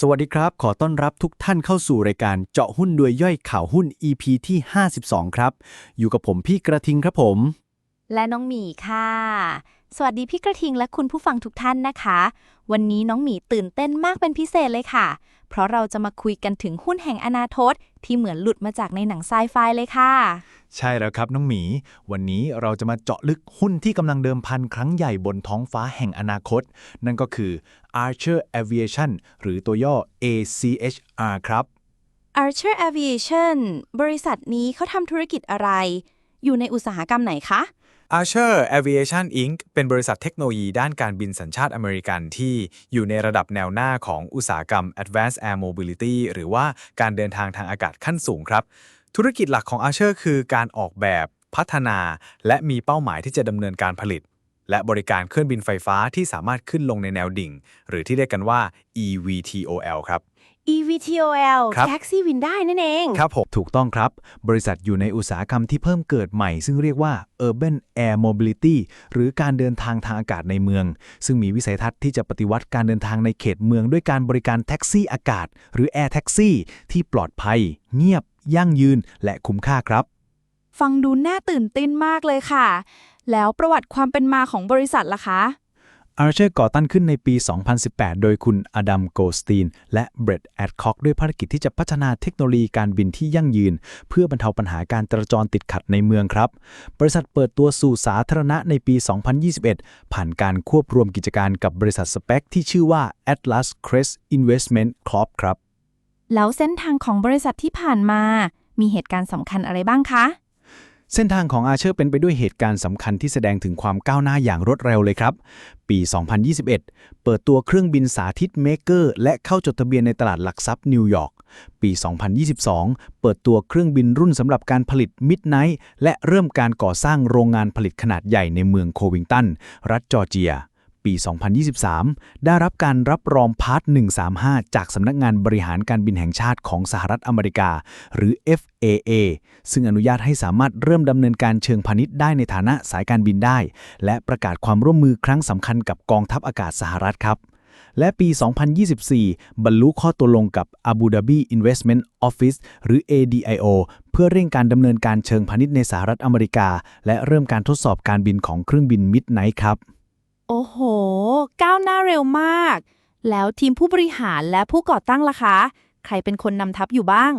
สวัสดีครับ ขอต้อนรับทุกท่านเข้าสู่รายการเจาะหุ้นโดยย่อยข่าวหุ้น EP ที่ 52 ครับ อยู่กับผมพี่กระทิงครับผม และน้องหมีค่ะ สวัสดีพี่กระทิงและคุณผู้ฟังทุกท่านนะคะ วันนี้น้องหมีตื่นเต้นมากเป็นพิเศษเลยค่ะ เพราะเราจะมาคุยกันถึงหุ้นแห่งอนาคตที่เหมือนหลุดมาจากในหนังไซไฟเลยค่ะ ใช่แล้วครับน้องหมี วันนี้เราจะมาเจาะลึกหุ้นที่กำลังเดิมพันครั้งใหญ่บนท้องฟ้าแห่งอนาคต นั่นก็คือ Archer Aviation หรือตัวย่อ ACHR ครับ Archer Aviation บริษัทนี้เขาทำธุรกิจอะไร อยู่ในอุตสาหกรรมไหนคะ Archer Aviation Inc. เป็นบริษัทเทคโนโลยีด้านการบินสัญชาติอเมริกันที่อยู่ในระดับแนวหน้าของอุตสาหกรรม Advanced Air Mobility หรือว่าการเดินทางทางอากาศขั้นสูงครับ ธุรกิจหลักของ Archer คือการออกแบบพัฒนา และมีเป้าหมายที่จะดำเนินการผลิต และบริการเครื่องบินไฟฟ้าที่สามารถขึ้นลงในแนวดิ่ง หรือที่เรียกกันว่า EVTOL ครับ EVTOL ครับ แท็กซี่วินได้นั่นเอง ครับผมถูกต้องครับ บริษัทอยู่ในอุตสาหกรรมที่เพิ่มเกิดใหม่ ซึ่งเรียกว่า Urban Air Mobility หรือการเดินทางทางอากาศในเมือง ซึ่งมีวิสัยทัศน์ที่จะปฏิวัติการเดินทางในเขตเมืองด้วยการบริการแท็กซี่อากาศ หรือ Air Taxi ที่ปลอดภัย เงียบ ยั่งยืน และคุ้มค่าครับ ฟังดูน่าตื่นเต้นมากเลยค่ะ แล้วประวัติความเป็นมาของบริษัทล่ะคะ Archer ก่อตั้งขึ้นในปี 2018 โดยคุณอดัมโกสตีน และเบรดแอดคอกด้วยภารกิจที่จะพัฒนาเทคโนโลยีการบินที่ยั่งยืน เพื่อบรรเทาปัญหาการจราจรติดขัดในเมืองครับ บริษัทเปิดตัวสู่สาธารณะในปี 2021 ผ่านการควบรวมกิจการกับบริษัทสเปคที่ชื่อว่า Atlas Crest Investment Corp ครับ แล้วเส้นทางของบริษัทที่ผ่านมา มีเหตุการณ์สำคัญอะไรบ้างคะ เส้นทางของอาเชอร์เป็นไปด้วยเหตุการณ์สำคัญที่แสดงถึงความก้าวหน้าอย่างรวดเร็วเลยครับ ปี 2021 เปิดตัวเครื่องบินสาธิตเมเกอร์และเข้าจดทะเบียนในตลาดหลักทรัพย์นิวยอร์ก ปี 2022 เปิดตัวเครื่องบินรุ่นสำหรับการผลิตมิดไนท์และเริ่มการก่อสร้างโรงงานผลิตขนาดใหญ่ในเมืองโควิงตัน รัฐจอร์เจีย ปี 2023 ได้รับการรับรองพาร์ท 135 จากสำนักงานบริหารการบินแห่งชาติของสหรัฐอเมริกา หรือ FAA ซึ่งอนุญาตให้สามารถเริ่มดำเนินการเชิงพาณิชย์ได้ในฐานะสายการบินได้ และประกาศความร่วมมือครั้งสำคัญกับกองทัพอากาศสหรัฐครับและปี 2024 บรรลุข้อตกลงกับ Abu Dhabi Investment Office หรือ ADIO เพื่อเร่งการดำเนินการเชิงพาณิชย์ในสหรัฐอเมริกา และเริ่มการทดสอบการบินของเครื่องบิน Midnight ครับ โอ้โห ก้าวหน้าเร็วมาก แล้วทีมผู้บริหารและผู้ก่อตั้งล่ะคะ ใครเป็นคนนำทัพอยู่บ้าง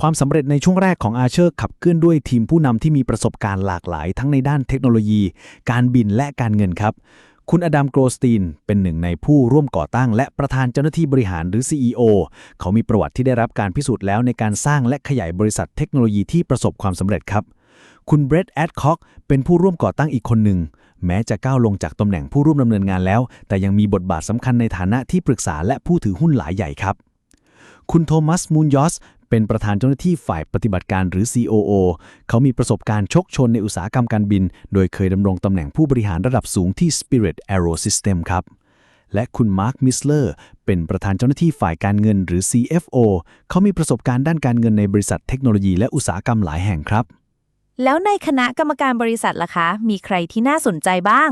ความสำเร็จในช่วงแรกของอาเชอร์ขับเคลื่อนด้วยทีมผู้นำที่มีประสบการณ์หลากหลาย ทั้งในด้านเทคโนโลยี การบินและการเงินครับ คุณอดัมโกรสตีน เป็นหนึ่งในผู้ร่วมก่อตั้ง และประธานเจ้าหน้าที่บริหารหรือ CEO เขามีประวัติที่ได้รับการพิสูจน์แล้วในการสร้างและขยายบริษัทเทคโนโลยีที่ประสบความสำเร็จครับคุณเบรดแอดคอกเป็นผู้ร่วมก่อตั้งอีกคนหนึ่ง แม้จะก้าวลงจากตำแหน่งผู้ร่วมดำเนินงานแล้ว แต่ยังมีบทบาทสำคัญในฐานะที่ปรึกษาและผู้ถือหุ้นหลายใหญ่ครับ คุณโทมัสมูนยอสเป็นประธานเจ้าหน้าที่ฝ่ายปฏิบัติการหรือ COO เขามีประสบการณ์ชกชนในอุตสาหกรรมการบิน โดยเคยดำรงตำแหน่งผู้บริหารระดับสูงที่ Spirit Aero System ครับ และคุณมาร์ค มิสเลอร์ เป็นประธานเจ้าหน้าที่ฝ่ายการเงินหรือ CFO เขามีประสบการณ์ด้านการเงินในบริษัทเทคโนโลยีและอุตสาหกรรมหลายแห่งครับ แล้วในคณะกรรมการบริษัทล่ะคะ มีใครที่น่าสนใจบ้าง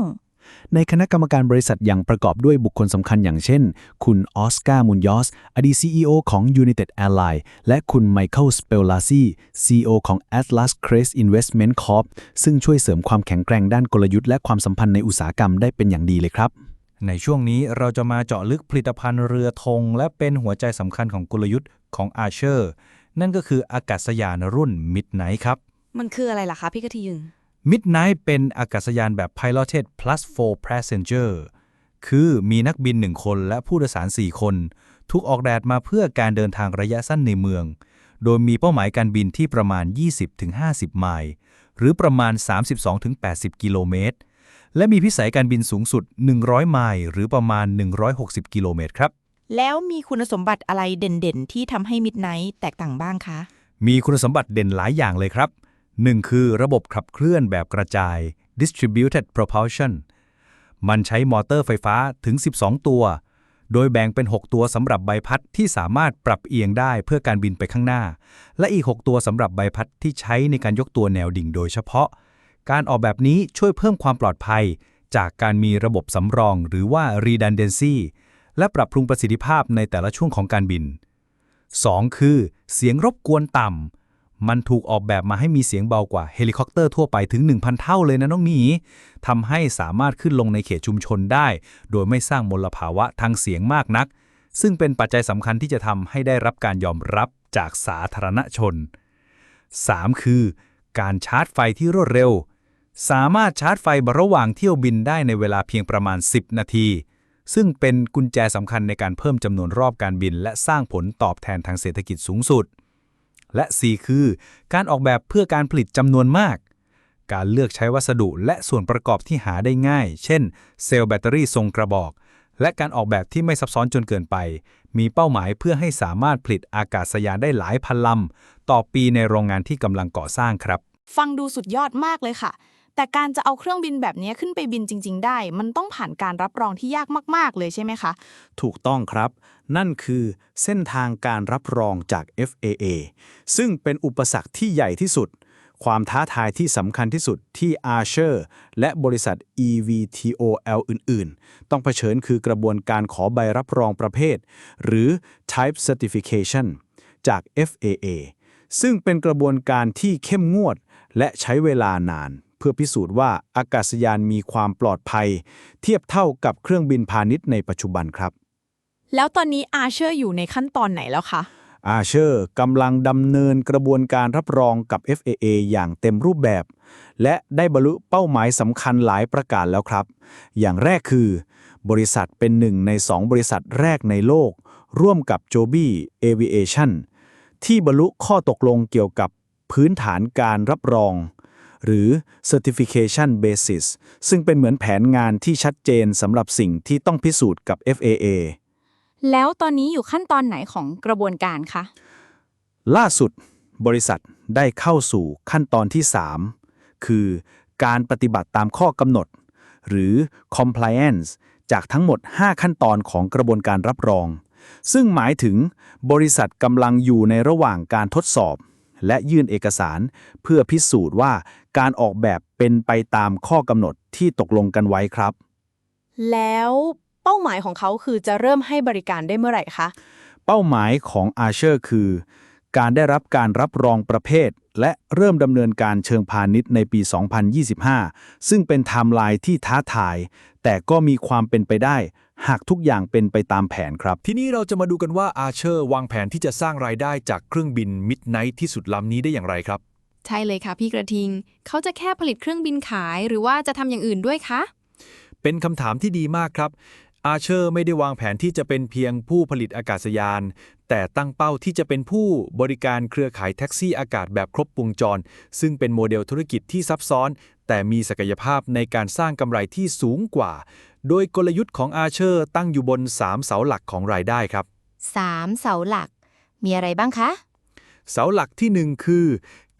ในคณะกรรมการบริษัทยังประกอบด้วยบุคคลสำคัญอย่างเช่น คุณออสการ์มุนยอส อดีต CEO ของ United Airlines และคุณไมเคิลสเปลลาซี CEO ของ Atlas Crest Investment Corp ซึ่งช่วยเสริมความแข็งแกร่งด้านกลยุทธ์และความสัมพันธ์ในอุตสาหกรรมได้เป็นอย่างดีเลยครับ ในช่วงนี้เราจะมาเจาะลึกผลิตภัณฑ์เรือธงและเป็นหัวใจสำคัญของกลยุทธ์ของ Archer นั่นก็คืออากาศยานรุ่น Midnight ครับ มันคืออะไรล่ะคะพี่กะทิยึง Midnight เป็นอากาศยานแบบ Piloted plus 4 passenger คือมีนักบิน 1 คนและผู้โดยสาร 4 คนถูกออกแบบมาเพื่อการเดินทางระยะสั้นในเมือง โดยมีเป้าหมายการบินที่ประมาณ 20-50 ไมล์ หรือประมาณ 32-80 กิโลเมตร และมีพิสัยการบินสูงสุด 100 ไมล์ หรือประมาณ 160 กิโลเมตรครับ แล้วมีคุณสมบัติอะไรเด่นๆ ที่ทำให้มิดไนท์แตกต่างบ้างคะ มีคุณสมบัติเด่นหลายอย่างเลยครับ 1 คือระบบขับเคลื่อนแบบกระจาย distributed propulsion มันใช้มอเตอร์ไฟฟ้าถึง 12 ตัว โดยแบ่งเป็น 6 ตัวสำหรับใบพัดที่สามารถปรับเอียงได้เพื่อการบินไปข้างหน้า และอีก 6 ตัวสำหรับใบพัดที่ใช้ในการยกตัวแนวดิ่งโดยเฉพาะ การออกแบบนี้ช่วยเพิ่มความปลอดภัย จากการมีระบบสำรองหรือว่า redundancy และปรับปรุงประสิทธิภาพในแต่ละช่วงของการบิน 2. คือ เสียงรบกวนต่ำ มันถูกออกแบบมาให้มีเสียงเบากว่าเฮลิคอปเตอร์ทั่วไปถึง 1,000 เท่าเลยนะน้องหมีทำให้สามารถขึ้นลงในเขตชุมชนได้ โดยไม่สร้างมลภาวะทางเสียงมากนัก ซึ่งเป็นปัจจัยสำคัญที่จะทำให้ได้รับการยอมรับจากสาธารณชน 3. คือ การชาร์จไฟที่รวดเร็ว สามารถชาร์จไฟระหว่างเที่ยวบินได้ในเวลาเพียงประมาณ 10 นาที ซึ่งเป็นกุญแจสำคัญในการเพิ่มจำนวนรอบการบิน และสร้างผลตอบแทนทางเศรษฐกิจสูงสุด และ 4 คือ การออกแบบเพื่อการผลิตจำนวนมาก การเลือกใช้วัสดุและส่วนประกอบที่หาได้ง่าย เช่น เซลล์แบตเตอรี่ทรงกระบอก และการออกแบบที่ไม่ซับซ้อนจนเกินไป มีเป้าหมายเพื่อให้สามารถผลิตอากาศยานได้หลายพันลำต่อปีในโรงงานที่กำลังก่อสร้างครับ ฟังดูสุดยอดมากเลยค่ะ แต่การจะเอาเครื่องบินแบบนี้ขึ้นไปบินจริง ๆ ได้ มันต้องผ่านการรับรองที่ยากมาก ๆ เลยใช่ไหมคะ ถูกต้องครับ นั่นคือเส้นทางการรับรองจาก FAA ซึ่งเป็นอุปสรรคที่ใหญ่ที่สุด ความท้าทายที่สำคัญที่สุดที่ Archer และบริษัท EVTOL อื่น ๆ ต้องเผชิญคือกระบวนการขอใบรับรองประเภท หรือ Type Certification จาก FAA ซึ่งเป็นกระบวนการที่เข้มงวด และใช้เวลานาน เพื่อพิสูจน์ว่าอากาศยานมีความปลอดภัย เทียบเท่ากับเครื่องบินพาณิชย์ในปัจจุบันครับ แล้วตอนนี้อาเชอร์อยู่ในขั้นตอนไหนแล้วคะอาเชอร์กำลังดำเนินกระบวนการรับรองกับ FAA อย่างเต็มรูปแบบ และได้บรรลุเป้าหมายสำคัญหลายประการแล้วครับ อย่างแรกคือ บริษัทเป็นหนึ่งในสองบริษัทแรกในโลก ร่วมกับ Joby Aviation ที่บรรลุข้อตกลงเกี่ยวกับพื้นฐานการรับรอง หรือ Certification Basis ซึ่งเป็นเหมือนแผนงานที่ชัดเจนสำหรับสิ่งที่ต้องพิสูจน์กับ FAA แล้วตอนนี้อยู่ขั้นตอนไหนของกระบวนการคะ ล่าสุด บริษัทได้เข้าสู่ขั้นตอนที่ 3 คือการปฏิบัติตามข้อกำหนด หรือ compliance จากทั้งหมด 5 ขั้นตอนของกระบวนการรับรอง ซึ่งหมายถึงบริษัทกำลังอยู่ในระหว่างการทดสอบ และยื่นเอกสาร เพื่อพิสูจน์ว่าการออกแบบเป็นไปตามข้อกำหนดที่ตกลงกันไว้ครับ แล้วเป้าหมายของเขาคือจะเริ่มให้บริการได้เมื่อไหร่คะ เป้าหมายของ Archer คือ การได้รับการรับรองประเภท และเริ่มดำเนินการเชิงพาณิชย์ในปี 2025 ซึ่งเป็นไทม์ไลน์ที่ท้าทาย แต่ก็มีความเป็นไปได้ หากทุกอย่างเป็นไปตามแผนครับ ทีนี้เราจะมาดูกันว่าอาเชอร์วางแผนที่จะสร้างรายได้จากเครื่องบินมิดไนท์ที่สุดลำนี้ได้อย่างไรครับ ใช่เลยค่ะพี่กระทิง เขาจะแค่ผลิตเครื่องบินขาย หรือว่าจะทำอย่างอื่นด้วยคะ เป็นคำถามที่ดีมากครับ อาเชอร์ไม่ได้วางแผนที่จะเป็นเพียงผู้ผลิตอากาศยาน แต่ตั้งเป้าที่จะเป็นผู้บริการเครือข่ายแท็กซี่อากาศแบบครบวงจร ซึ่งเป็นโมเดลธุรกิจที่ซับซ้อน แต่มีศักยภาพในการสร้างกำไรที่สูงกว่า โดยกลยุทธ์ของอาเชอร์ตั้งอยู่บน 3 เสาหลักของรายได้ครับ 3 เสาหลัก มีอะไรบ้างคะ เสาหลักที่ 1 คือ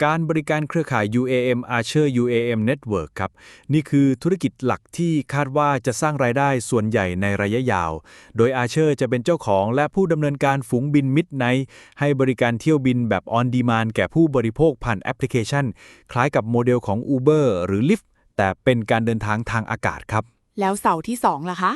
การบริการเครือข่าย UAM Archer UAM Network ครับ นี่คือธุรกิจหลักที่คาดว่าจะสร้างรายได้ส่วนใหญ่ในระยะยาว โดย Archer จะเป็นเจ้าของและผู้ดำเนินการฝูงบิน Midnight ให้บริการเที่ยวบินแบบ On Demand แก่ผู้บริโภคผ่านแอปพลิเคชัน คล้ายกับโมเดลของ Uber หรือ Lyft แต่เป็นการเดินทางทางอากาศครับ แล้วเสาที่2ล่ะคะ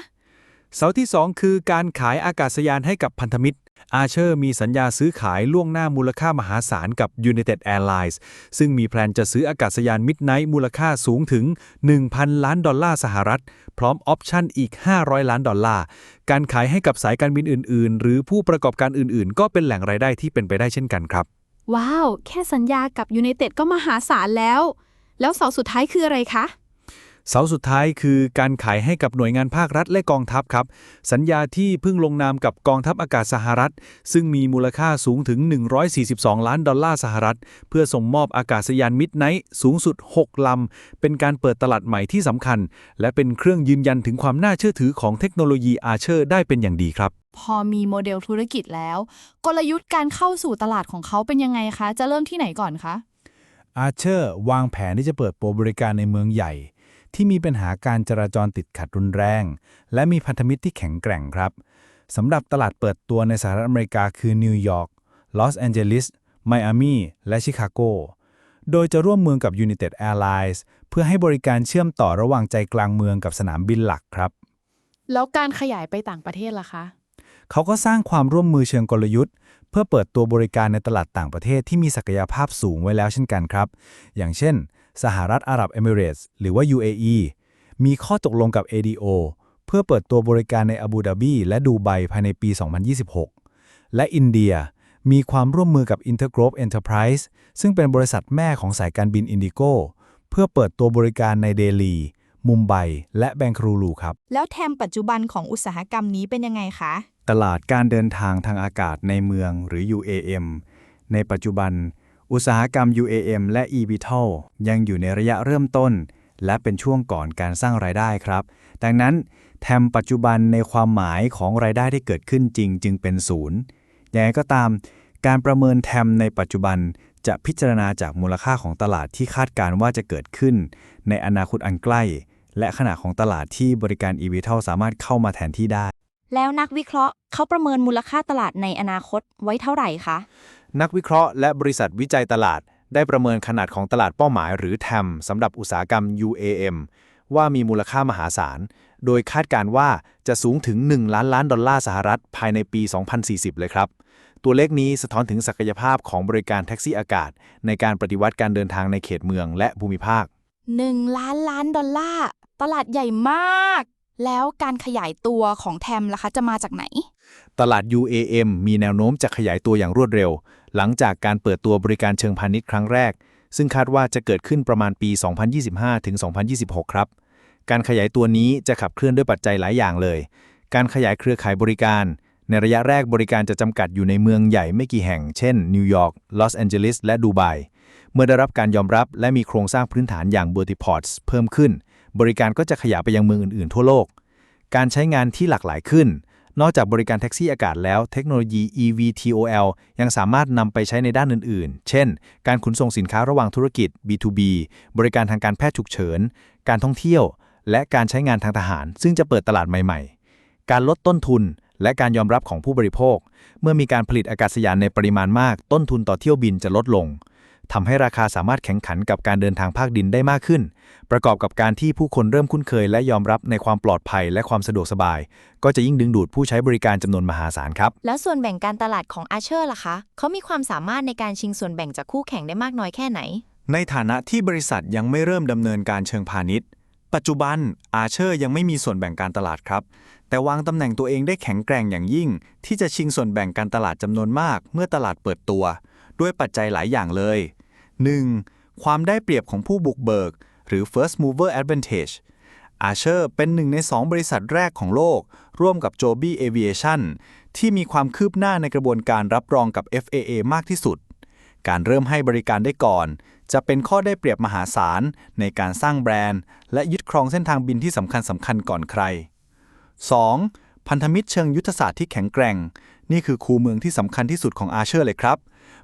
เสาที่ 2 คือการขายอากาศยานให้กับพันธมิตร อาเชอร์มีสัญญาซื้อขายล่วงหน้ามูลค่ามหาศาลกับ United Airlines ซึ่งมีแพลนจะซื้ออากาศยานมิดไนท์มูลค่าสูงถึง 1,000 ล้านดอลลาร์สหรัฐ พร้อมออปชั่นอีก 500 ล้านดอลลาร์ การขายให้กับสายการบินอื่น ๆ หรือผู้ประกอบการอื่น ๆ ก็เป็นแหล่งรายได้ที่เป็นไปได้เช่นกันครับ ว้าว แค่สัญญากับยู n นเต็ดก็มหาศาลแล้ว แล้วเสาสุดท้ายคืออะไรคะ เสาสุดท้ายคือการขายให้กับหน่วยงานภาครัฐและกองทัพครับ สัญญาที่เพิ่งลงนามกับกองทัพอากาศสหรัฐ ซึ่งมีมูลค่าสูงถึง 142 ล้านดอลลาร์สหรัฐ เพื่อส่งมอบอากาศยานมิดไนท์สูงสุด 6 ลำ เป็นการเปิดตลาดใหม่ที่สำคัญ และเป็นเครื่องยืนยันถึงความน่าเชื่อถือของเทคโนโลยีอาเชอร์ได้เป็นอย่างดีครับพอมีโมเดลธุรกิจแล้ว กลยุทธ์การเข้าสู่ตลาดของเขาเป็นยังไงคะ จะเริ่มที่ไหนก่อนคะอาเชอร์วางแผนที่จะเปิดโปรบริการในเมืองใหญ่ ที่มีปัญหาการจราจรติดขัดรุนแรง และมีพันธมิตรที่แข็งแกร่งครับสำหรับตลาดเปิดตัวในสหรัฐอเมริกาคือนิวยอร์กลอสแอนเจลิสไมอามีและชิคาโกโดยจะร่วมมือกับ United Airlines เพื่อให้บริการเชื่อมต่อระหว่างใจกลางเมืองกับสนามบินหลักครับ แล้วการขยายไปต่างประเทศล่ะคะ เขาก็สร้างความร่วมมือเชิงกลยุทธ์ เพื่อเปิดตัวบริการในตลาดต่างประเทศที่มีศักยภาพสูงไว้แล้วเช่นกันครับ อย่างเช่น สหรัฐอาหรับเอมิเรตส์หรือว่า UAE มีข้อตกลงกับ ADO เพื่อเปิดตัวบริการในอาบูดาบีและดูไบภายในปี 2026 และอินเดียมีความร่วมมือกับ Intergroup Enterprise ซึ่งเป็นบริษัทแม่ของสายการบินอินดิโกเพื่อเปิดตัวบริการในเดลี มุมไบ และแบงครูลูครับ แล้วแทมปัจจุบันของอุตสาหกรรมนี้เป็นยังไงคะ ตลาดการเดินทางทางอากาศในเมืองหรือ UAM ในปัจจุบัน อุตสาหกรรม UAM และ eVTOL ยังอยู่ในระยะเริ่มต้น และเป็นช่วงก่อนการสร้างรายได้ครับ ดังนั้นแทมปัจจุบันในความหมายของรายได้ที่เกิดขึ้นจริง จึงเป็นศูนย์อย่างไรก็ตาม การประเมินแทมในปัจจุบันจะพิจารณาจากมูลค่าของตลาดที่คาดการณ์ว่าจะเกิดขึ้น ในอนาคตอันใกล้ และขนาดของตลาดที่บริการ eVTOL สามารถเข้ามาแทนที่ได้ แล้วนักวิเคราะห์เขาประเมินมูลค่าตลาดในอนาคตไว้เท่าไหร่คะ นักวิเคราะห์และบริษัทวิจัยตลาด ได้ประเมินขนาดของตลาดเป้าหมายหรือ TAM สำหรับอุตสาหกรรม UAM ว่ามีมูลค่ามหาศาล โดยคาดการณ์ว่าจะสูงถึง 1 ล้านล้านดอลลาร์สหรัฐ ภายในปี 2040 เลยครับ ตัวเลขนี้สะท้อนถึงศักยภาพของบริการแท็กซี่อากาศ ในการปฏิวัติการเดินทางในเขตเมืองและภูมิภาค 1 ล้านล้านดอลลาร์ ตลาดใหญ่มาก แล้วการขยายตัวของแทมล่ะคะจะมาจากไหน ตลาด UAM มีแนวโน้มจะขยายตัวอย่างรวดเร็ว หลังจากการเปิดตัวบริการเชิงพาณิชย์ครั้งแรก ซึ่งคาดว่าจะเกิดขึ้นประมาณปี 2025ถึง2026 ครับ การขยายตัวนี้จะขับเคลื่อนด้วยปัจจัยหลายอย่างเลย การขยายเครือข่ายบริการ ในระยะแรกบริการจะจำกัดอยู่ในเมืองใหญ่ไม่กี่แห่ง เช่น นิวยอร์ก ลอสแอนเจลิส และดูไบ เมื่อได้รับการยอมรับและมีโครงสร้างพื้นฐานอย่าง Vertiports เพิ่มขึ้น บริการก็จะขยายไปยังเมืองอื่นๆ ทั่วโลก การใช้งานที่หลากหลายขึ้น นอกจากบริการแท็กซี่อากาศแล้ว เทคโนโลยี eVTOL ยังสามารถนำไปใช้ในด้านอื่น ๆ เช่น การขนส่งสินค้าระหว่างธุรกิจ B2B บริการทางการแพทย์ฉุกเฉิน การท่องเที่ยว และการใช้งานทางทหาร ซึ่งจะเปิดตลาดใหม่ ๆ การลดต้นทุน และการยอมรับของผู้บริโภค เมื่อมีการผลิตอากาศยานในปริมาณมาก ต้นทุนต่อเที่ยวบินจะลดลง ทำให้ราคาสามารถแข่งขันกับการเดินทางภาคดินได้มากขึ้น ประกอบกับการที่ผู้คนเริ่มคุ้นเคย และยอมรับในความปลอดภัยและความสะดวกสบาย ก็จะยิ่งดึงดูดผู้ใช้บริการจำนวนมหาศาลครับ แล้วส่วนแบ่งการตลาดของอาเชอร์ล่ะคะ เขามีความสามารถในการชิงส่วนแบ่งจากคู่แข่งได้มากน้อยแค่ไหน ในฐานะที่บริษัทยังไม่เริ่มดำเนินการเชิงพาณิชย์ ปัจจุบันอาเชอร์ยังไม่มีส่วนแบ่งการตลาดครับแต่วางตำแหน่งตัวเองได้แข็งแกร่งอย่างยิ่ง ที่จะชิงส่วนแบ่งการตลาดจำนวนมาก เมื่อตลาดเปิดตัว ด้วยปัจจัยหลายอย่างเลย 1. ความได้เปรียบของผู้บุกเบิก หรือ first mover advantage อาเชอร์เป็นหนึ่งในสองบริษัทแรกของโลก ร่วมกับ Joby Aviation ที่มีความคืบหน้าในกระบวนการรับรองกับ FAA มากที่สุด การเริ่มให้บริการได้ก่อน จะเป็นข้อได้เปรียบมหาศาล ในการสร้างแบรนด์ และยึดครองเส้นทางบินที่สำคัญสำคัญก่อนใคร 2. พันธมิตรเชิงยุทธศาสตร์ที่แข็งแกร่ง นี่คือคูเมืองที่สำคัญที่สุดของอาเชอร์เลยครับ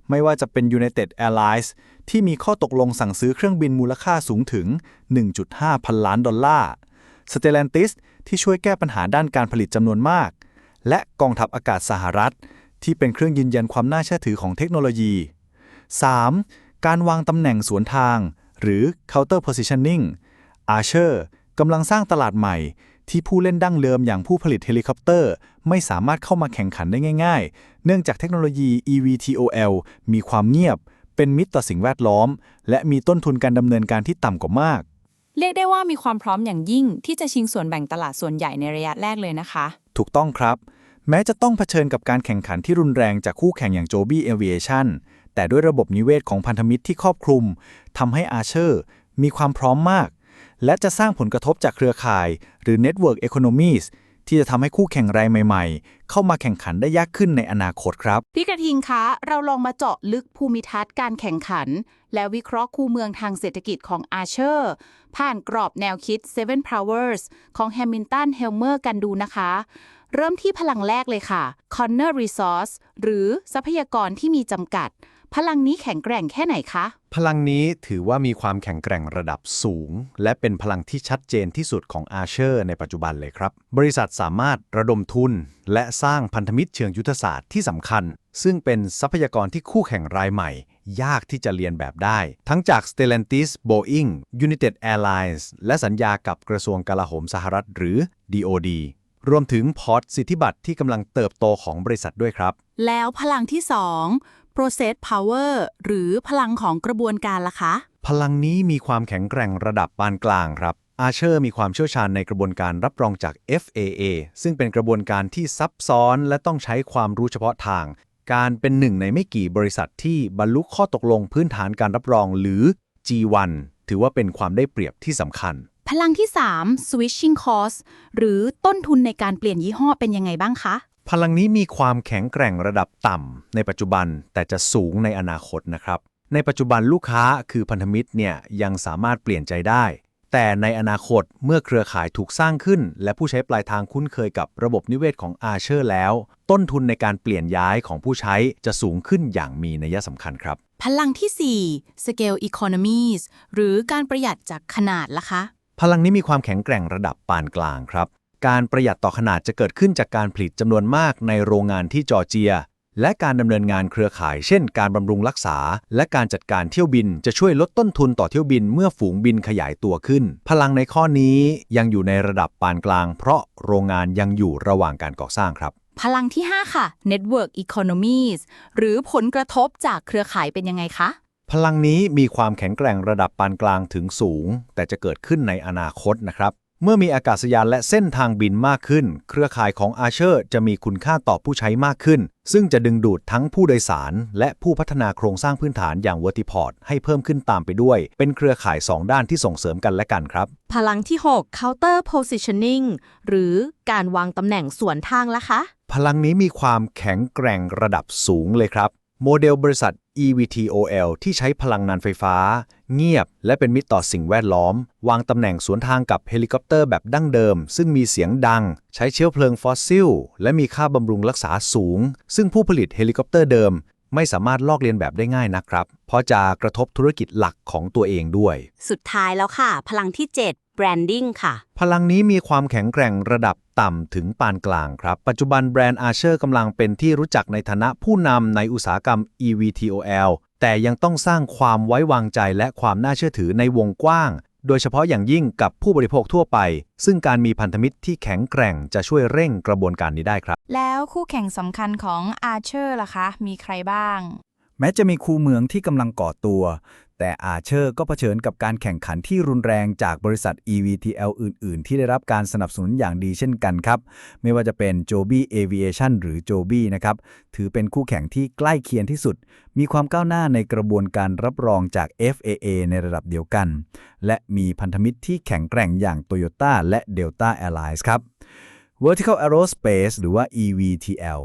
ไม่ว่าจะเป็น United Airlines ที่มีข้อตกลงสั่งซื้อเครื่องบินมูลค่าสูงถึง 1.5 พันล้านดอลลาร์ Stellantis ที่ช่วยแก้ปัญหาด้านการผลิตจำนวนมาก และกองทัพอากาศสหรัฐ ที่เป็นเครื่องยืนยันความน่าเชื่อถือของเทคโนโลยี 3. การวางตำแหน่งสวนทาง หรือ counter positioning Archer กำลังสร้างตลาดใหม่ ที่ผู้เล่นดั้งเดิมอย่างผู้ผลิตเฮลิคอปเตอร์ ไม่สามารถเข้ามาแข่งขันได้ง่าย ๆ เนื่องจากเทคโนโลยี eVTOL มีความเงียบ เป็นมิตรต่อสิ่งแวดล้อม และมีต้นทุนการดำเนินการที่ต่ำกว่ามาก เรียกได้ว่ามีความพร้อมอย่างยิ่งที่จะชิงส่วนแบ่งตลาดส่วนใหญ่ในระยะแรกเลยนะคะ ถูกต้องครับ แม้จะต้องเผชิญกับการแข่งขันที่รุนแรงจากคู่แข่งอย่าง Joby Aviation แต่ด้วยระบบนิเวศของพันธมิตรที่ครอบคลุมทำให้ Archer มีความพร้อมมาก และจะสร้างผลกระทบจากเครือข่าย หรือ Network Economies ที่จะทำให้คู่แข่งรายใหม่ ๆ เข้ามาแข่งขันได้ยากขึ้นในอนาคตครับ พี่กระทิงคะ เราลองมาเจาะลึกภูมิทัศน์การแข่งขัน และวิเคราะห์คู่เมืองทางเศรษฐกิจของอาเชอร์ผ่านกรอบแนวคิด Seven Powers ของ Hamilton Helmer กันดูนะคะ เริ่มที่พลังแรกเลยค่ะ Corner Resource หรือทรัพยากรที่มีจำกัด พลังนี้แข็งแกร่งแค่ไหนคะ พลังนี้ถือว่ามีความแข็งแกร่งระดับสูง และเป็นพลังที่ชัดเจนที่สุดของอาเชอร์ในปัจจุบันเลยครับ บริษัทสามารถระดมทุน และสร้างพันธมิตรเชิงยุทธศาสตร์ที่สำคัญ ซึ่งเป็นทรัพยากรที่คู่แข่งรายใหม่ ยากที่จะเรียนแบบได้ ทั้งจาก Stellantis Boeing United Airlines และสัญญากับกระทรวงกลาโหมสหรัฐหรือ DoD รวมถึงพอร์ตสิทธิบัตรที่กำลังเติบโตของบริษัทด้วยครับ แล้วพลังที่ 2 process power หรือพลังของกระบวนการล่ะคะ พลังนี้มีความแข็งแกร่งระดับปานกลางครับ อาเชอร์มีความเชี่ยวชาญในกระบวนการรับรองจาก FAA ซึ่งเป็นกระบวนการที่ซับซ้อนและต้องใช้ความรู้เฉพาะทาง การเป็นหนึ่งในไม่กี่บริษัทที่บรรลุข้อตกลงพื้นฐานการรับรองหรือ G1 ถือว่าเป็นความได้เปรียบที่สำคัญ พลังที่ 3 switching cost หรือต้นทุนในการเปลี่ยนยี่ห้อเป็นยังไงบ้างคะ พลังนี้มีความแข็งแกร่งระดับต่ำในปัจจุบันแต่จะสูงในอนาคตนะครับ ในปัจจุบันลูกค้าคือพันธมิตรเนี่ยยังสามารถเปลี่ยนใจได้ แต่ในอนาคตเมื่อเครือข่ายถูกสร้างขึ้น และผู้ใช้ปลายทางคุ้นเคยกับระบบนิเวศของอาเชอร์แล้ว ต้นทุนในการเปลี่ยนย้ายของผู้ใช้จะสูงขึ้นอย่างมีนัยสำคัญครับ พลังที่ 4 scale economies หรือการประหยัดจากขนาดล่ะคะ พลังนี้มีความแข็งแกร่งระดับปานกลางครับ การประหยัดต่อขนาดจะเกิดขึ้นจากการผลิตจำนวนมากในโรงงานที่จอร์เจีย และการดำเนินงานเครือข่าย เช่น การบำรุงรักษา และการจัดการเที่ยวบินจะช่วยลดต้นทุนต่อเที่ยวบินเมื่อฝูงบินขยายตัวขึ้น พลังในข้อนี้ยังอยู่ในระดับปานกลาง เพราะโรงงานยังอยู่ระหว่างการก่อสร้างครับ พลังที่ 5 ค่ะ network economies หรือผลกระทบจากเครือข่ายเป็นยังไงคะ พลังนี้มีความแข็งแกร่งระดับปานกลางถึงสูง แต่จะเกิดขึ้นในอนาคตนะครับ เมื่อมีอากาศยานและเส้นทางบินมากขึ้น เครือข่ายของอาเชอร์จะมีคุณค่าต่อผู้ใช้มากขึ้น ซึ่งจะดึงดูดทั้งผู้โดยสาร และผู้พัฒนาโครงสร้างพื้นฐานอย่าง Vertiport ให้เพิ่มขึ้นตามไปด้วย เป็นเครือข่าย 2 ด้านที่ส่งเสริมกันและกันครับ พลังที่ 6 counter positioning หรือการวางตำแหน่งสวนทางละคะ พลังนี้มีความแข็งแกร่งระดับสูงเลยครับ โมเดลบริษัท EVTOL ที่ใช้พลังงานไฟฟ้า เงียบ และเป็นมิตรต่อสิ่งแวดล้อม วางตำแหน่งสวนทางกับเฮลิคอปเตอร์แบบดั้งเดิม ซึ่งมีเสียงดัง ใช้เชื้อเพลิงฟอสซิล และมีค่าบำรุงรักษาสูง ซึ่งผู้ผลิตเฮลิคอปเตอร์เดิม ไม่สามารถลอกเลียนแบบได้ง่ายนะครับ เพราะจะกระทบธุรกิจหลักของตัวเองด้วย สุดท้ายแล้วค่ะ พลังที่ 7 branding ค่ะ พลังนี้มีความแข็งแกร่งระดับ ต่ำถึงปานกลางครับ ปัจจุบันแบรนด์อาเชอร์กำลังเป็นที่รู้จักในฐานะผู้นำในอุตสาหกรรม EVTOL แต่ยังต้องสร้างความไว้วางใจและความน่าเชื่อถือในวงกว้าง โดยเฉพาะอย่างยิ่งกับผู้บริโภคทั่วไป ซึ่งการมีพันธมิตรที่แข็งแกร่งจะช่วยเร่งกระบวนการนี้ได้ครับ แล้วคู่แข่งสำคัญของ Archer ล่ะคะ มีใครบ้าง แม้จะมีคูเมืองที่กำลังก่อตัว แต่อาเชอร์ก็เผชิญกับการแข่งขันที่รุนแรงจากบริษัท EVTL อื่น ๆ ที่ได้รับการสนับสนุนอย่างดีเช่นกันครับ ไม่ว่าจะเป็น Joby Aviation หรือ Joby นะครับ ถือเป็นคู่แข่งที่ใกล้เคียงที่สุด มีความก้าวหน้าในกระบวนการรับรองจาก FAA ในระดับเดียวกัน และมีพันธมิตรที่แข็งแกร่งอย่าง Toyota และ Delta Airlines ครับ Vertical Aerospace หรือว่า EVTL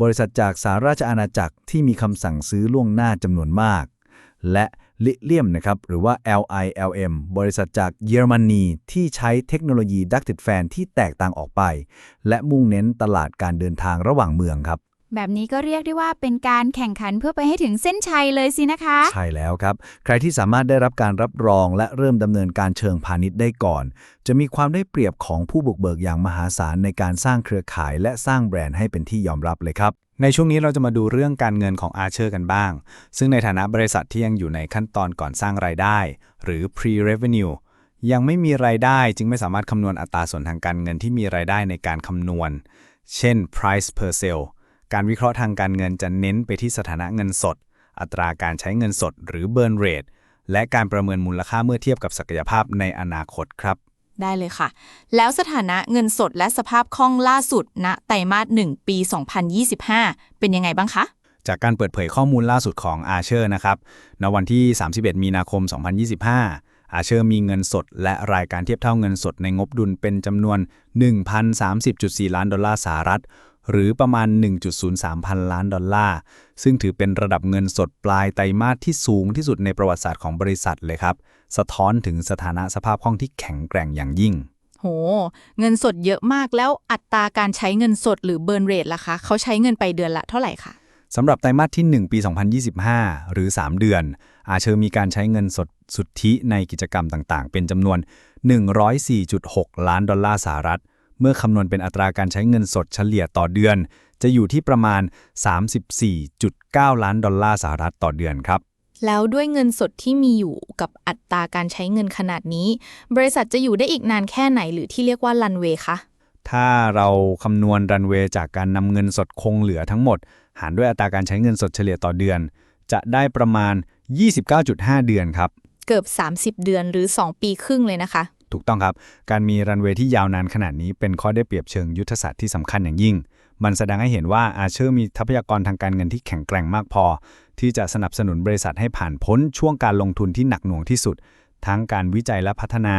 บริษัทจากสหราชอาณาจักรที่มีคำสั่งซื้อล่วงหน้าจำนวนมาก และ ลิเลียมนะครับหรือว่า LILM บริษัทจากเยอรมนีที่ใช้เทคโนโลยีดักติดแฟนที่แตกต่างออกไป และมุ่งเน้นตลาดการเดินทางระหว่างเมืองครับ แบบนี้ก็เรียกได้ว่าเป็นการแข่งขันเพื่อไปให้ถึงเส้นชัยเลยสินะคะ ใช่แล้วครับ ใครที่สามารถได้รับการรับรองและเริ่มดำเนินการเชิงพาณิชย์ได้ก่อน จะมีความได้เปรียบของผู้บุกเบิกอย่างมหาศาลในการสร้างเครือข่าย และสร้างแบรนด์ให้เป็นที่ยอมรับเลยครับในช่วงนี้เราจะมาดูเรื่องการเงินของ Archer กันบ้าง ซึ่งในฐานะบริษัทที่ยังอยู่ในขั้นตอนก่อนสร้างรายได้ หรือ pre-revenue ยังไม่มีรายได้จึงไม่สามารถคำนวณอัตราส่วนทางการเงินที่มีรายได้ในการคำนวณ เช่น price per sale การวิเคราะห์ทางการเงินจะเน้นไปที่สถานะเงินสด อัตราการใช้เงินสดหรือ burn rate และการประเมินมูลค่าเมื่อเทียบกับศักยภาพในอนาคตครับ ได้เลยค่ะ แล้วสถานะเงินสดและสภาพคล่องล่าสุดณไตรมาส 1 ปี 2025 เป็นยังไงบ้างคะ จากการเปิดเผยข้อมูลล่าสุดของ Archer นะครับณวันที่ 31 มีนาคม 2025 Archer มีเงินสดและรายการเทียบเท่าเงินสดในงบดุลเป็นจำนวน 1,030.4 ล้านดอลลาร์สหรัฐ หรือประมาณ 1.03 พันล้านดอลลาร์ ซึ่งถือเป็นระดับเงินสดปลายไตรมาสที่สูงที่สุดในประวัติศาสตร์ของบริษัทเลยครับ สะท้อนถึงสถานะสภาพคล่องที่แข็งแกร่งอย่างยิ่ง โห เงินสดเยอะมากแล้วอัตราการใช้เงินสดหรือเบิร์นเรทล่ะคะ เขาใช้เงินไปเดือนละเท่าไหร่คะสำหรับไตรมาสที่ 1 ปี 2025 หรือ 3 เดือน อาเชอร์มีการใช้เงินสดสุทธิในกิจกรรมต่าง ๆ เป็นจำนวน 104.6 ล้านดอลลาร์สหรัฐ เมื่อคำนวณเป็นอัตราการใช้เงินสดเฉลี่ยต่อเดือน จะอยู่ที่ประมาณ 34.9 ล้านดอลลาร์สหรัฐต่อเดือนครับ แล้วด้วยเงินสดที่มีอยู่กับอัตราการใช้เงินขนาดนี้ บริษัทจะอยู่ได้อีกนานแค่ไหนหรือที่เรียกว่าลันเวย์คะถ้าเราคำนวณรันเวย์จากการนำเงินสดคงเหลือทั้งหมด หารด้วยอัตราการใช้เงินสดเฉลี่ยต่อเดือน จะได้ประมาณ 29.5 เดือนครับ เกือบ 30 เดือนหรือ 2 ปีครึ่งเลยนะคะ ถูกต้องครับ การมีรันเวย์ที่ยาวนานขนาดนี้เป็นข้อได้เปรียบเชิงยุทธศาสตร์ที่สำคัญอย่างยิ่ง มันแสดงให้เห็นว่าอาเชอร์มีทรัพยากรทางการเงินที่แข็งแกร่งมากพอ ที่จะสนับสนุนบริษัทให้ผ่านพ้นช่วงการลงทุนที่หนักหน่วงที่สุด ทั้งการวิจัยและพัฒนา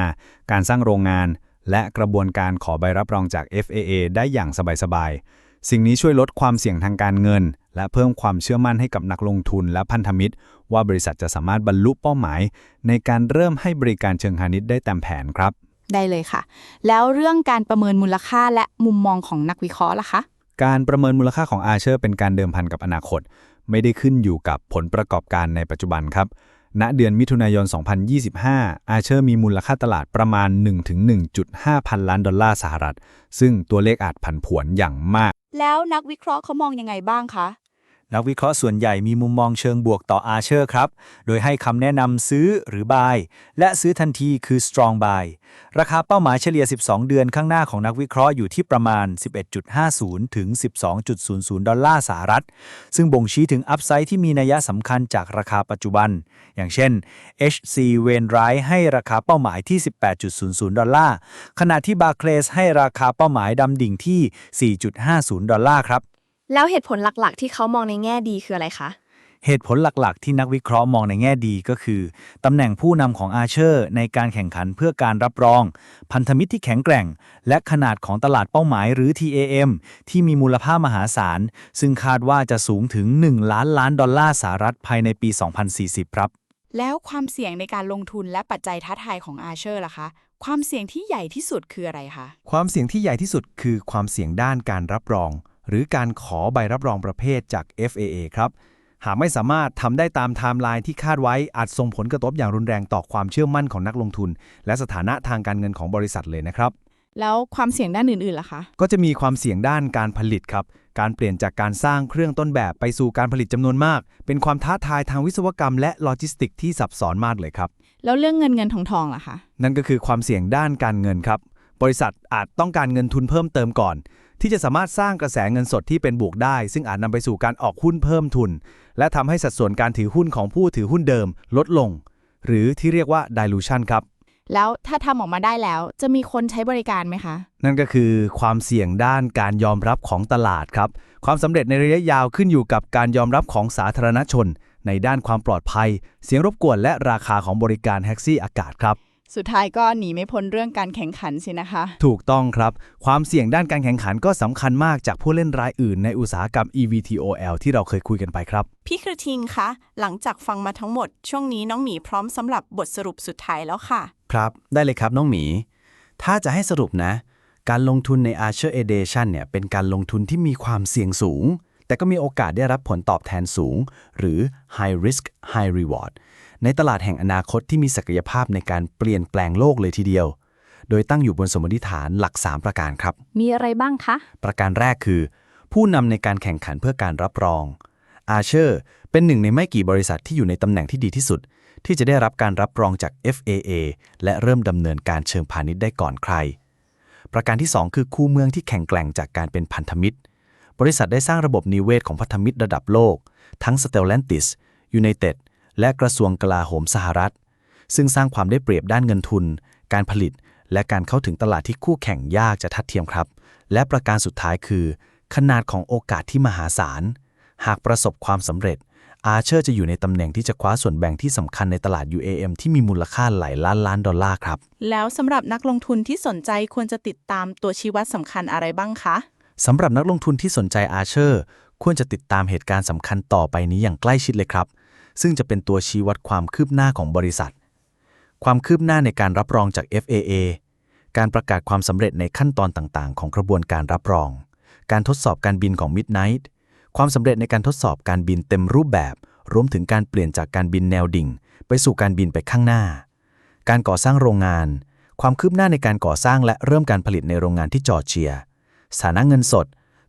การสร้างโรงงาน และกระบวนการขอใบรับรองจาก FAA ได้อย่างสบายๆสิ่งนี้ช่วยลดความเสี่ยงทางการเงิน และเพิ่มความเชื่อมั่นให้กับนักลงทุนและพันธมิตร ว่าบริษัทจะสามารถบรรลุเป้าหมาย ในการเริ่มให้บริการเชิงพาณิชย์ได้ตามแผนครับ ได้เลยค่ะ แล้วเรื่องการประเมินมูลค่าและมุมมองของนักวิเคราะห์ล่ะคะการประเมินมูลค่าของอาเชอร์เป็นการเดิมพันกับอนาคต ไม่ได้ขึ้นอยู่กับผลประกอบการในปัจจุบันครับณเดือนมิถุนายน 2025 อาเชอร์มีมูลค่าตลาดประมาณ 1-1.5 พันล้านดอลลาร์สหรัฐ ซึ่งตัวเลขอาจผันผวนอย่างมาก แล้วนักวิเคราะห์เขามองยังไงบ้างคะ นักวิเคราะห์ส่วนใหญ่มีมุมมองเชิงบวกต่ออาเชอร์ครับ โดยให้คำแนะนำซื้อหรือ buy และซื้อทันทีคือ strong buy ราคาเป้าหมายเฉลี่ย 12 เดือนข้างหน้าของนักวิเคราะห์อยู่ที่ประมาณ 11.50 ถึง 12.00 ดอลลาร์สหรัฐ ซึ่งบ่งชี้ถึงอัพไซด์ที่มีนัยสำคัญจากราคาปัจจุบัน อย่างเช่น HC w a i n r i g h t ให้ราคาเป้าหมายที่ 18.00 ดอลลาร์ ขณะที่ Barclays ให้ราคาเป้าหมายดำดิ่งที่ 4.50 ดอลลาร์ครับ แล้วเหตุผลหลักๆ ที่เขามองในแง่ดีคืออะไรคะ เหตุผลหลักๆ ที่นักวิเคราะห์มองในแง่ดีก็คือ ตำแหน่งผู้นำของอาเชอร์ ในการแข่งขันเพื่อการรับรอง พันธมิตรที่แข็งแกร่ง และขนาดของตลาดเป้าหมายหรือ TAM ที่มีมูลค่ามหาศาล ซึ่งคาดว่าจะสูงถึง 1 ล้านล้านดอลลาร์สหรัฐภายในปี 2040 ครับ แล้วความเสี่ยงในการลงทุนและปัจจัยท้าทายของอาเชอร์ล่ะคะ ความเสี่ยงที่ใหญ่ที่สุดคืออะไรคะ ความเสี่ยงที่ใหญ่ที่สุดคือความเสี่ยงด้านการรับรอง หรือการขอใบรับรองประเภทจาก FAA ครับ หากไม่สามารถทำได้ตามไทม์ไลน์ที่คาดไว้อาจส่งผลกระทบอย่างรุนแรงต่อความเชื่อมั่นของนักลงทุน และสถานะทางการเงินของบริษัทเลยนะครับ แล้วความเสี่ยงด้านอื่นๆล่ะคะ ก็จะมีความเสี่ยงด้านการผลิตครับ การเปลี่ยนจากการสร้างเครื่องต้นแบบไปสู่การผลิตจำนวนมาก เป็นความท้าทายทางวิศวกรรมและโลจิสติกที่ซับซ้อนมากเลยครับ แล้วเรื่องเงินเงินทองทองล่ะคะ นั่นก็คือความเสี่ยงด้านการเงินครับ บริษัทอาจต้องการเงินทุนเพิ่มเติมก่อน ที่จะสามารถสร้างกระแสเงินสดที่เป็นบวกได้ ซึ่งอาจนำไปสู่การออกหุ้นเพิ่มทุน และทำให้สัดส่วนการถือหุ้นของผู้ถือหุ้นเดิมลดลง หรือที่เรียกว่า dilution ครับ แล้วถ้าทำออกมาได้แล้วจะมีคนใช้บริการไหมคะ นั่นก็คือความเสี่ยงด้านการยอมรับของตลาดครับ ความสำเร็จในระยะยาวขึ้นอยู่กับการยอมรับของสาธารณชน ในด้านความปลอดภัย เสียงรบกวนและราคาของบริการแท็กซี่อากาศครับ สุดท้ายก็หนีไม่พ้นเรื่องการแข่งขันสินะคะ ถูกต้องครับ ความเสี่ยงด้านการแข่งขันก็สำคัญมากจากผู้เล่นรายอื่นในอุตสาหกรรม EVTOL ที่เราเคยคุยกันไปครับ พี่กระทิงคะ หลังจากฟังมาทั้งหมด ช่วงนี้น้องหมีพร้อมสำหรับบทสรุปสุดท้ายแล้วค่ะ ครับ ได้เลยครับน้องหมี ถ้าจะให้สรุปนะ การลงทุนใน Archer Edition เนี่ยเป็นการลงทุนที่มีความเสี่ยงสูง แต่ก็มีโอกาสได้รับผลตอบแทนสูง หรือ high risk high reward ในตลาดแห่งอนาคตที่มีศักยภาพในการเปลี่ยนแปลงโลกเลยทีเดียว โดยตั้งอยู่บนสมมติฐานหลัก 3 ประการครับ มีอะไรบ้างคะ ประการแรกคือ ผู้นำในการแข่งขันเพื่อการรับรอง Archer เป็นหนึ่งในไม่กี่บริษัทที่อยู่ในตำแหน่งที่ดีที่สุด ที่จะได้รับการรับรองจาก FAA และเริ่มดำเนินการเชิงพาณิชย์ได้ก่อนใคร ประการที่ 2 คือคู่เมืองที่แข็งแกร่งจากการเป็นพันธมิตร บริษัทได้สร้างระบบนิเวศของพันธมิตรระดับโลก ทั้ง Stellantis United และกระทรวงกลาโหมสหรัฐ ซึ่งสร้างความได้เปรียบด้านเงินทุน การผลิต และการเข้าถึงตลาดที่คู่แข่งยากจะทัดเทียมครับ และประการสุดท้ายคือ ขนาดของโอกาสที่มหาศาล หากประสบความสำเร็จ อาเชอร์จะอยู่ในตำแหน่งที่จะคว้าส่วนแบ่งที่สำคัญในตลาด UAM ที่มีมูลค่าหลายล้านล้านดอลลาร์ครับ แล้วสำหรับนักลงทุนที่สนใจควรจะติดตามตัวชี้วัดสำคัญอะไรบ้างคะสำหรับนักลงทุนที่สนใจอาเชอร์ควรจะติดตามเหตุการณ์สำคัญต่อไปนี้อย่างใกล้ชิดเลยครับ ซึ่งจะเป็นตัวชี้วัดความคืบหน้าของบริษัท ความคืบหน้าในการรับรองจาก FAA การประกาศความสำเร็จในขั้นตอนต่างๆ ของกระบวนการรับรอง การทดสอบการบินของ Midnight ความสำเร็จในการทดสอบการบินเต็มรูปแบบ รวมถึงการเปลี่ยนจากการบินแนวดิ่ง ไปสู่การบินไปข้างหน้า การก่อสร้างโรงงาน ความคืบหน้าในการก่อสร้างและเริ่มการผลิตในโรงงานที่จอร์เจีย สถานะเงินสด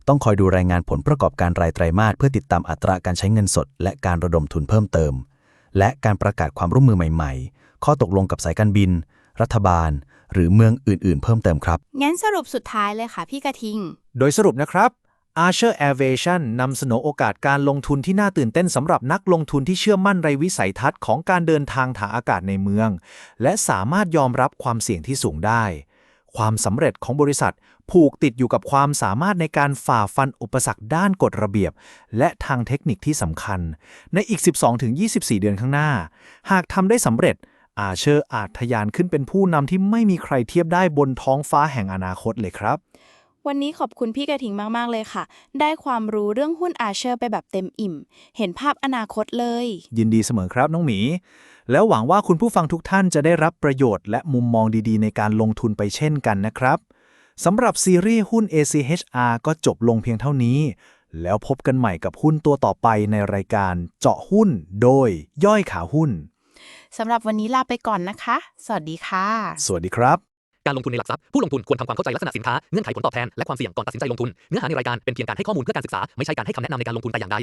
ต้องคอยดูรายงานผลประกอบการรายไตรมาสเพื่อติดตามอัตราการใช้เงินสด และการระดมทุนเพิ่มเติม และการประกาศความร่วมมือใหม่ ๆ ข้อตกลงกับสายการบิน รัฐบาล หรือเมืองอื่น ๆ เพิ่มเติมครับ งั้นสรุปสุดท้ายเลยค่ะพี่กระทิง โดยสรุปนะครับ Archer Aviation นำเสนอโอกาสการลงทุนที่น่าตื่นเต้นสำหรับนักลงทุนที่เชื่อมั่นในวิสัยทัศน์ของการเดินทางทางอากาศในเมือง และสามารถยอมรับความเสี่ยงที่สูงได้ ความสำเร็จของบริษัท ผูกติดอยู่กับความสามารถในการฝ่าฟันอุปสรรคด้านกฎระเบียบ และทางเทคนิคที่สำคัญ ในอีก 12-24 เดือนข้างหน้า หากทำได้สำเร็จ อาเชอร์อาจทะยานขึ้นเป็นผู้นำที่ไม่มีใครเทียบได้บนท้องฟ้าแห่งอนาคตเลยครับ วันนี้ขอบคุณพี่กระทิงมากๆเลยค่ะ ได้ความรู้เรื่องหุ้นอาเชอร์ไปแบบเต็มอิ่ม เห็นภาพอนาคตเลย ยินดีเสมอครับน้องหมี แล้วหวังว่าคุณผู้ฟังทุกท่านจะได้รับประโยชน์และมุมมองดีๆ ในการลงทุนไปเช่นกันนะครับสำหรับซีรีส์หุ้น ACHR ก็จบลงเพียงเท่านี้ แล้วพบกันใหม่กับหุ้นตัวต่อไปในรายการเจาะหุ้น โดยย่อยขาหุ้นสำหรับวันนี้ลาไปก่อนนะคะ สวัสดีค่ะ สวัสดีครับ การลงทุนในหลักทรัพย์ผู้ลงทุนควรทำความเข้าใจลักษณะสินค้าเงื่อนไขผลตอบแทนและความเสี่ยงก่อนตัดสินใจลงทุน เนื้อหาในรายการเป็นเพียงการให้ข้อมูลเพื่อการศึกษา ไม่ใช่การให้คำแนะนำในการลงทุนแต่อย่างใด